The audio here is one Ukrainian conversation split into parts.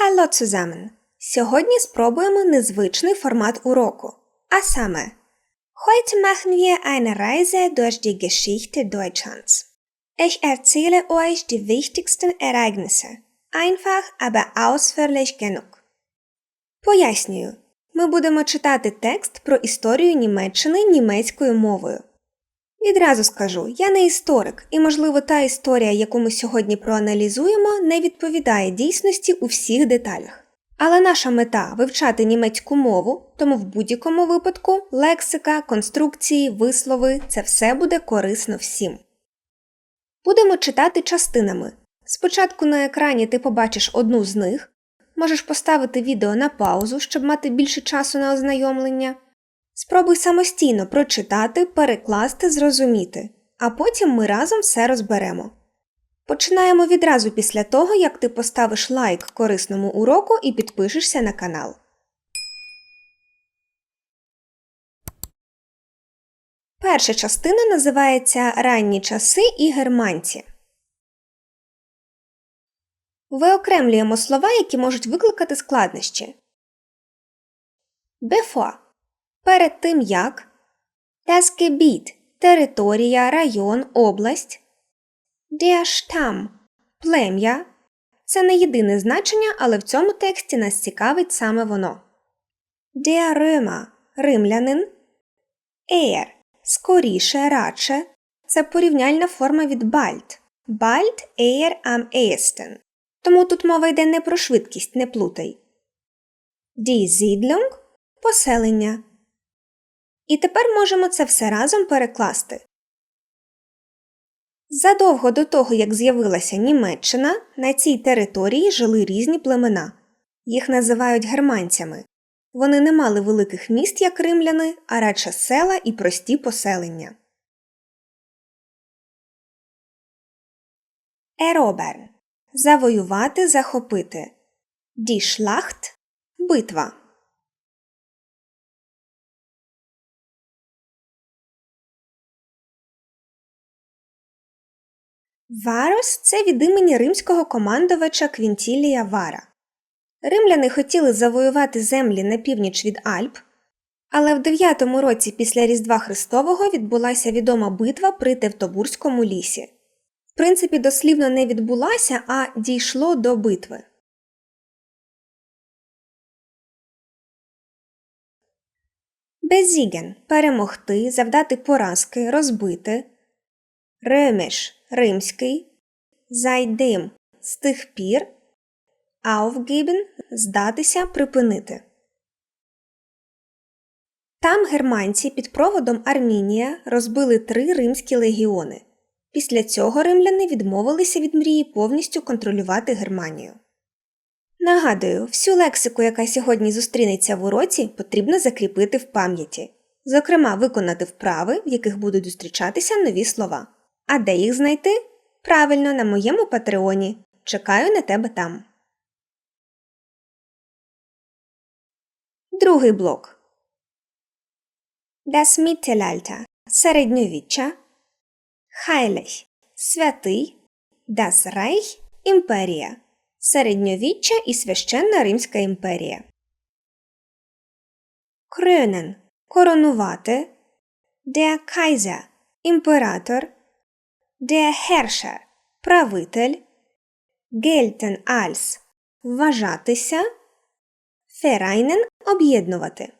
Hallo zusammen! Сьогодні спробуємо незвичний формат уроку. А саме Heute machen wir eine Reise durch die Geschichte Deutschlands. Ich erzähle euch die wichtigsten Ereignisse. Einfach, aber ausführlich genug. Пояснюю. Ми будемо читати текст про історію Німеччини німецькою мовою. Відразу скажу, я не історик, і, можливо, та історія, яку ми сьогодні проаналізуємо, не відповідає дійсності у всіх деталях. Але наша мета вивчати німецьку мову, тому в будь-якому випадку лексика, конструкції, вислови це все буде корисно всім. Будемо читати частинами. Спочатку на екрані ти побачиш одну з них, можеш поставити відео на паузу, щоб мати більше часу на ознайомлення. Спробуй самостійно прочитати, перекласти, зрозуміти, а потім ми разом все розберемо. Починаємо відразу після того, як ти поставиш лайк корисному уроку і підпишешся на канал. Перша частина називається Ранні часи і германці. Виокремлюємо слова, які можуть викликати складнощі. Bevor – перед тим як Das – територія, район, область Stamm – плем'я. Це не єдине значення, але в цьому тексті нас цікавить саме воно. Römer – римлянин. Er – скоріше, радше. Це порівняльна форма від bald. Bald eher am ehesten. Тому тут мова йде не про швидкість, не плутай. Die поселення. І тепер можемо це все разом перекласти. Задовго до того, як з'явилася Німеччина, на цій території жили різні племена. Їх називають германцями. Вони не мали великих міст, як римляни, а радше села і прості поселення. Ероберн завоювати, захопити. Schlacht – битва. Варос це від імені римського командувача Квінтілія Вара. Римляни хотіли завоювати землі на північ від Альп, але в 9 році після Різдва Христового відбулася відома битва при Тевтобурському лісі. В принципі, дослівно не відбулася, а дійшло до битви. Безіген перемогти, завдати поразки, розбити. Ремеш римський. Зайдим з тих пір. Aufgeben – здатися, припинити. Там германці під проводом Армінія розбили три римські легіони. Після цього римляни відмовилися від мрії повністю контролювати Германію. Нагадую, всю лексику, яка сьогодні зустрінеться в уроці, потрібно закріпити в пам'яті, зокрема, виконати вправи, в яких будуть зустрічатися нові слова. А де їх знайти? Правильно, на моєму патреоні. Чекаю на тебе там. Другий блок. Das Mittelalter – середньовіччя. Heilig – святий. Das Reich – імперія. Середньовіччя і священна Римська імперія. Krönen – коронувати. Der Kaiser – імператор. Der Herrscher – правитель. Gelten als – вважатися. Vereinen – об'єднувати.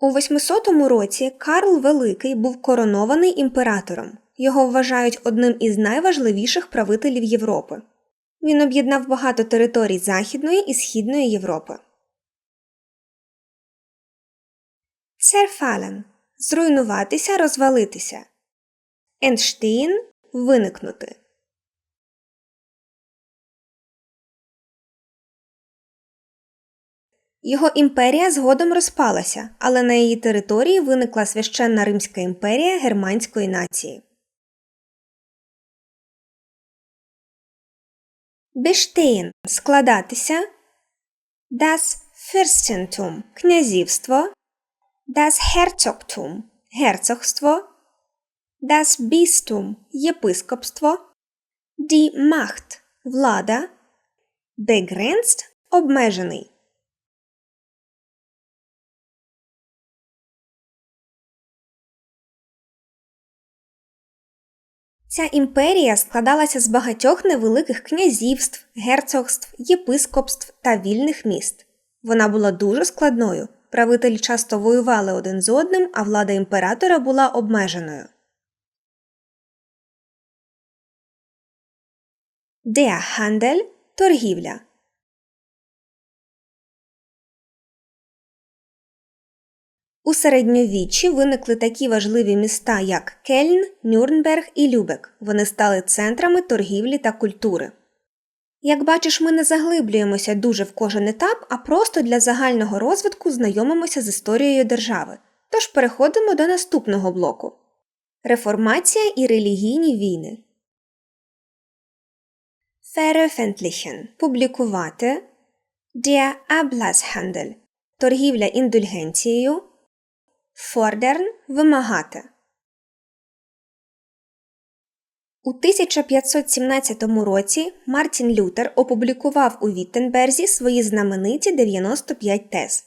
У 800 році Карл Великий був коронований імператором. Його вважають одним із найважливіших правителів Європи. Він об'єднав багато територій Західної і Східної Європи. Зерфален – зруйнуватися, розвалитися. Entstehen – виникнути. Його імперія згодом розпалася, але на її території виникла священна Римська імперія германської нації. Bestehen – складатися. Das Fürstentum – князівство. Das Herzogtum – герцогство. Das Bistum – єпископство. Die Macht – влада, begrenzt – обмежений. Ця імперія складалася з багатьох невеликих князівств, герцогств, єпископств та вільних міст. Вона була дуже складною. Правителі часто воювали один з одним, а влада імператора була обмеженою. Der Handel – торгівля. У середньовіччі виникли такі важливі міста, як Кельн, Нюрнберг і Любек. Вони стали центрами торгівлі та культури. Як бачиш, ми не заглиблюємося дуже в кожен етап, а просто для загального розвитку знайомимося з історією держави. Тож переходимо до наступного блоку Реформація і релігійні війни. Veröffentlichen – публікувати Der Ablasshandel – торгівля індульгенцією Fordern – вимагати. У 1517 році Мартін Лютер опублікував у Віттенберзі свої знамениті 95 тез.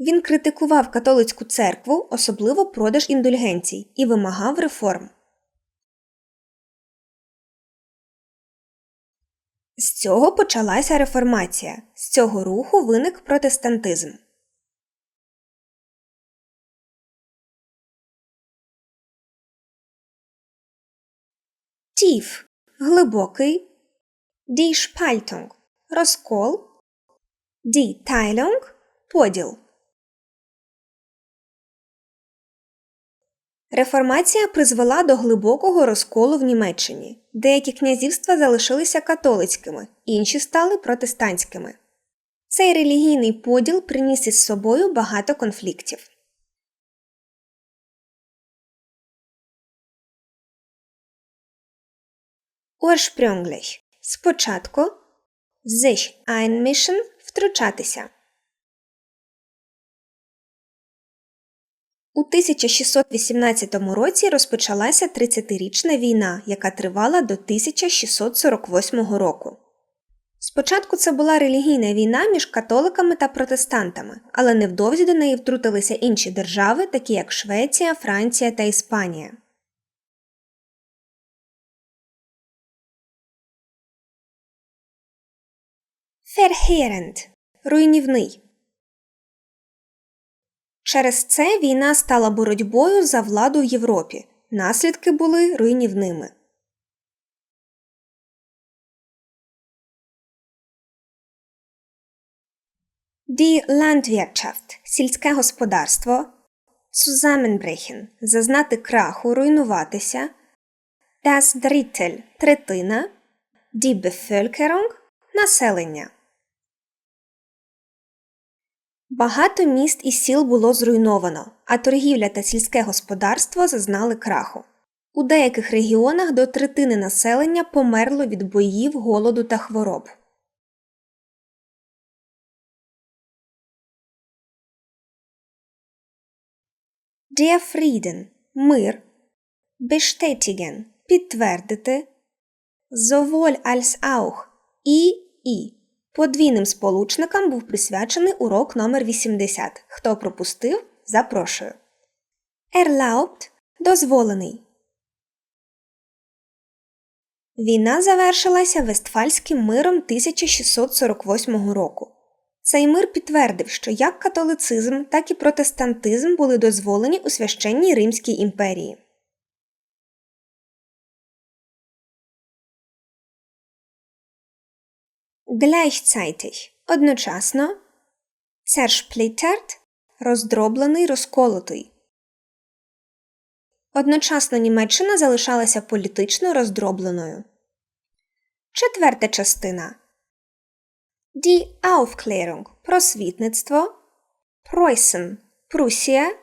Він критикував католицьку церкву, особливо продаж індульгенцій, і вимагав реформ. З цього почалася реформація. З цього руху виник протестантизм. Тіф глибокий, Die Spaltung – розкол, Die Teilung – поділ. Реформація призвела до глибокого розколу в Німеччині. Деякі князівства залишилися католицькими, інші стали протестантськими. Цей релігійний поділ приніс із собою багато конфліктів. Ursprünglich – спочатку sich einmischen – втручатися. У 1618 році розпочалася 30-річна війна, яка тривала до 1648 року. Спочатку це була релігійна війна між католиками та протестантами, але невдовзі до неї втрутилися інші держави, такі як Швеція, Франція та Іспанія. Verheerend – руйнівний. Через це війна стала боротьбою за владу в Європі. Наслідки були руйнівними. Die Landwirtschaft – сільське господарство. Zusammenbrechen – зазнати краху, руйнуватися. Das Drittel – третина. Die Bevölkerung – населення. Багато міст і сіл було зруйновано, а торгівля та сільське господарство зазнали краху. У деяких регіонах до третини населення померло від боїв, голоду та хвороб. Der Frieden – мир. Bestätigen – підтвердити. Sowohl als auch – і і. Подвійним сполучникам був присвячений урок номер 80 Хто пропустив, запрошую. Erlaubt – дозволений. Війна завершилася Вестфальським миром 1648 року. Цей мир підтвердив, що як католицизм, так і протестантизм були дозволені у священній Римській імперії. Gleichzeitig – одночасно. Zersplittert – роздроблений, розколотий. Одночасно Німеччина залишалася політично роздробленою. Четверта частина Die Aufklärung – просвітництво. Preußen – Прусія.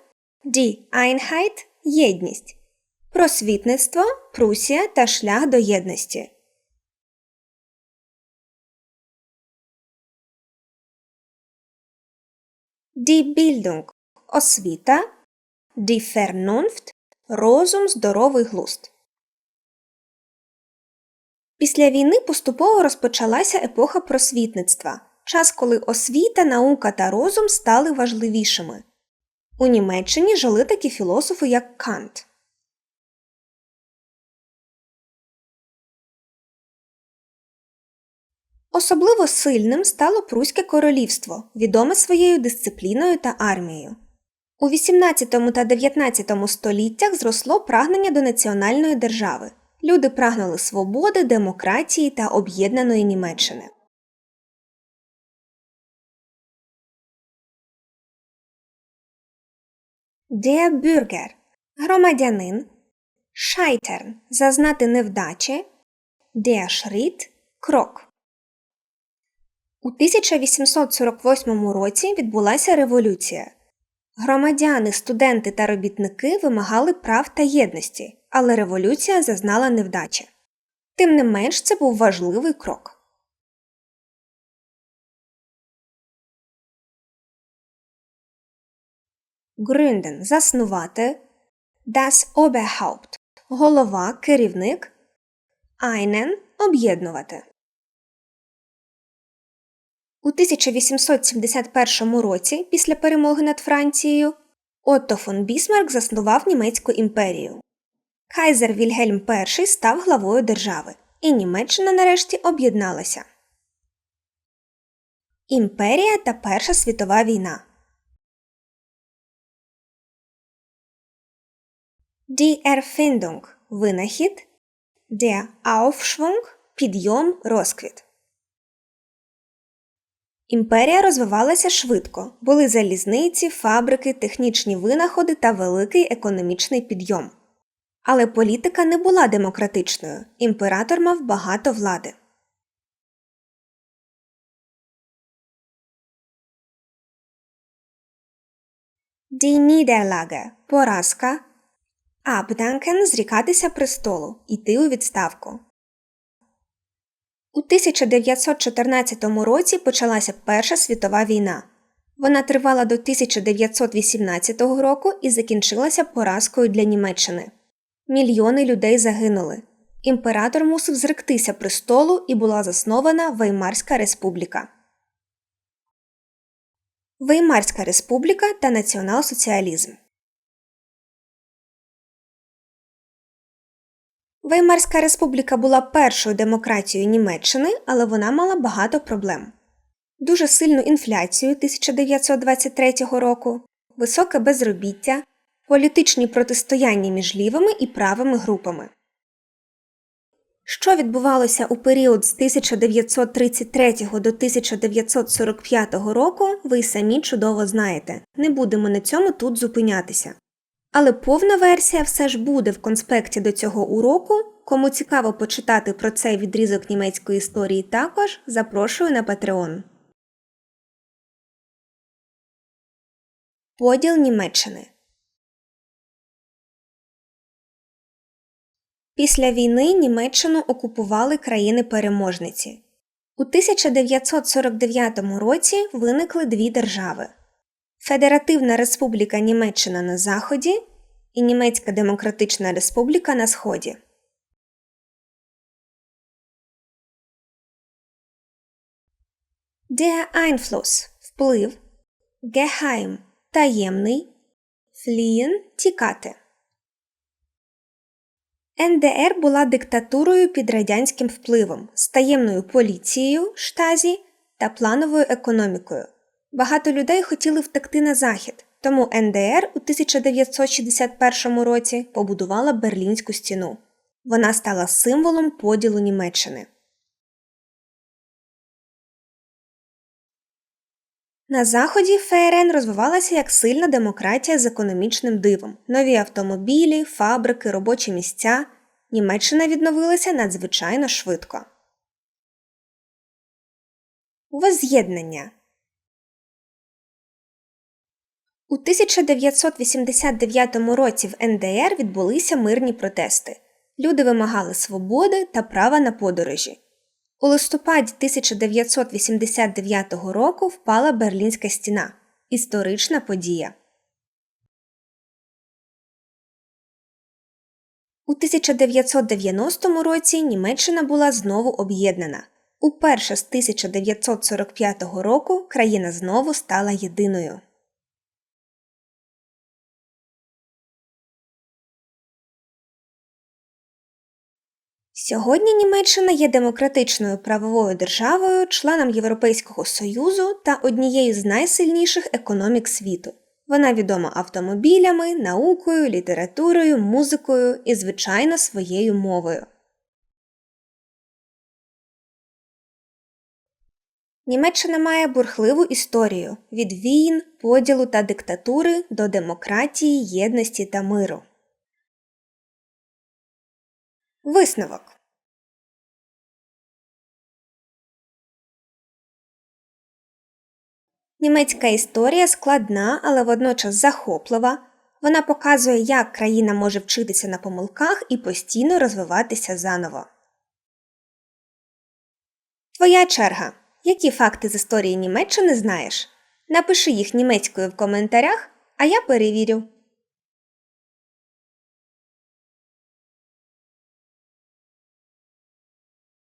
Die Einheit – єдність. Просвітництво, Прусія та шлях до єдності. Die Bildung – освіта. Die Vernunft – розум, здоровий глузд. Після війни поступово розпочалася епоха просвітництва, час, коли освіта, наука та розум стали важливішими. У Німеччині жили такі філософи, як Кант. Особливо сильним стало Пруське королівство, відоме своєю дисципліною та армією. У 18 та 19 століттях зросло прагнення до національної держави. Люди прагнули свободи, демократії та об'єднаної Німеччини. Der Bürger – громадянин, Scheitern – зазнати невдачі, Der Schritt – крок. У 1848 році відбулася революція. Громадяни, студенти та робітники вимагали прав та єдності, але революція зазнала невдачі. Тим не менш, це був важливий крок. Gründen – заснувати, das Oberhaupt – голова, керівник, einen – об'єднувати. У 1871 році, після перемоги над Францією, Отто фон Бісмарк заснував Німецьку імперію. Кайзер Вільгельм І став главою держави, і Німеччина нарешті об'єдналася. Імперія та Перша світова війна. Die винахід, der Aufschwung – підйом, розквіт. Імперія розвивалася швидко, були залізниці, фабрики, технічні винаходи та великий економічний підйом. Але політика не була демократичною, імператор мав багато влади. Die Niederlage – поразка. Abdanken – зрікатися престолу, йти у відставку. У 1914 році почалася Перша світова війна. Вона тривала до 1918 року і закінчилася поразкою для Німеччини. Мільйони людей загинули. Імператор мусив зректися престолу і була заснована Веймарська республіка. Веймарська республіка та націонал-соціалізм. Веймарська республіка була першою демократією Німеччини, але вона мала багато проблем. Дуже сильну інфляцію 1923 року, високе безробіття, політичні протистояння між лівими і правими групами. Що відбувалося у період з 1933 до 1945 року, ви самі чудово знаєте. Не будемо на цьому тут зупинятися. Але повна версія все ж буде в конспекті до цього уроку. Кому цікаво почитати про цей відрізок німецької історії також, запрошую на Patreon. Поділ Німеччини Після війни Німеччину окупували країни-переможниці. У 1949 році виникли дві держави Федеративна Республіка Німеччина на Заході і Німецька Демократична Республіка на Сході. Der Einfluss – вплив, Geheim – таємний, Fliehen – тікати. НДР була диктатурою під радянським впливом з таємною поліцією штазі та плановою економікою. Багато людей хотіли втекти на захід, тому НДР у 1961 році побудувала Берлінську стіну. Вона стала символом поділу Німеччини. На Заході ФРН розвивалася як сильна демократія з економічним дивом, нові автомобілі, фабрики, робочі місця. Німеччина відновилася надзвичайно швидко. Воз'єднання У 1989 році в НДР відбулися мирні протести. Люди вимагали свободи та права на подорожі. У листопаді 1989 року впала Берлінська стіна історична подія. У 1990 році Німеччина була знову об'єднана. Уперше з 1945 року країна знову стала єдиною. Сьогодні Німеччина є демократичною правовою державою, членом Європейського Союзу та однією з найсильніших економік світу. Вона відома автомобілями, наукою, літературою, музикою і, звичайно, своєю мовою. Німеччина має бурхливу історію від війн, поділу та диктатури до демократії, єдності та миру. Висновок Німецька історія складна, але водночас захоплива. Вона показує, як країна може вчитися на помилках і постійно розвиватися заново. Твоя черга. Які факти з історії Німеччини знаєш? Напиши їх німецькою в коментарях, а я перевірю.